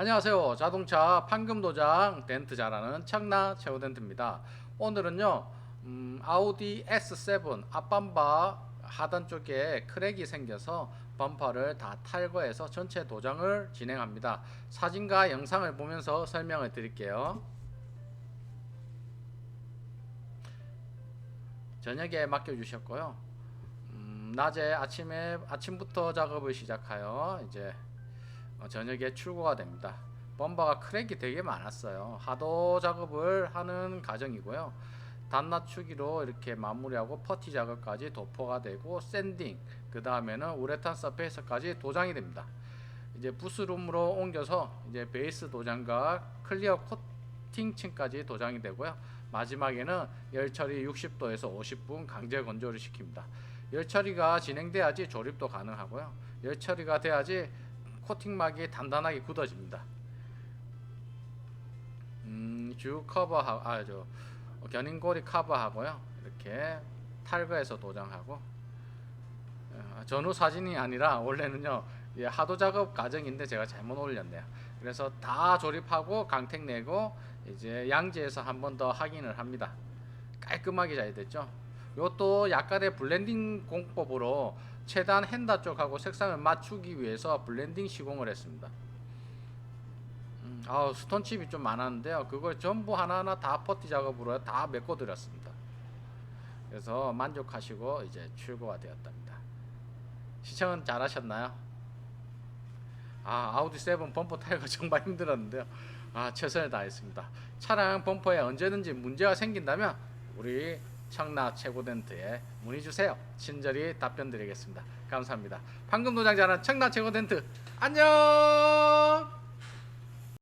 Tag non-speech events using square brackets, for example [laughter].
안녕하세요. 자동차 판금 도장 덴트 잘하는 청라 최고 덴트입니다. 오늘은요, 음, 아우디 S7 앞범바 하단 쪽에 크랙이 생겨서 범퍼를 다 탈거해서 전체 도장을 진행합니다. 사진과 영상을 보면서 설명을 드릴게요. 저녁에 맡겨주셨고요. 음, 낮에 아침에 아침부터 작업을 시작하여 이제 어, 저녁에 출고가 됩니다. 범버가 크랙이 되게 많았어요. 하도 작업을 하는 과정이고요. 단낮추기로 이렇게 마무리하고 퍼티 작업까지 도포가 되고 샌딩 그 다음에는 우레탄 서페이스까지 도장이 됩니다. 이제 부스룸으로 옮겨서 이제 베이스 도장과 클리어 코팅층까지 도장이 되고요. 마지막에는 열 처리 60도에서 50분 강제 건조를 시킵니다. 열 처리가 진행돼야지 조립도 가능하고요. 열 처리가 돼야지 코팅막이 단단하게 굳어집니다. 음, 주 커버하고 아저 견인고리 커버하고요. 이렇게 탈거해서 도장하고 어, 전후 사진이 아니라 원래는요 예, 하도 작업 과정인데 제가 잘못 올렸네요. 그래서 다 조립하고 강택 내고 이제 양지에서 한 번 더 확인을 합니다. 깔끔하게 잘 됐죠. 이것도 약간의 블렌딩 공법으로 최대한 핸다 쪽하고 색상을 맞추기 위해서 블렌딩 시공을 했습니다. 음, 아우 스톤칩이 좀 많았는데요. 그걸 전부 하나하나 다 퍼티 작업으로 다 메꿔드렸습니다. 그래서 만족하시고 이제 출고가 되었답니다. 시청은 잘하셨나요? 아 아우디 7 범퍼 타기가 [laughs] 정말 힘들었는데요. 아 최선을 다했습니다. 차량 범퍼에 언제든지 문제가 생긴다면 우리 청라 최고덴트에 문의 주세요. 친절히 답변 드리겠습니다. 감사합니다. 방금 잘한 청라 최고덴트 안녕.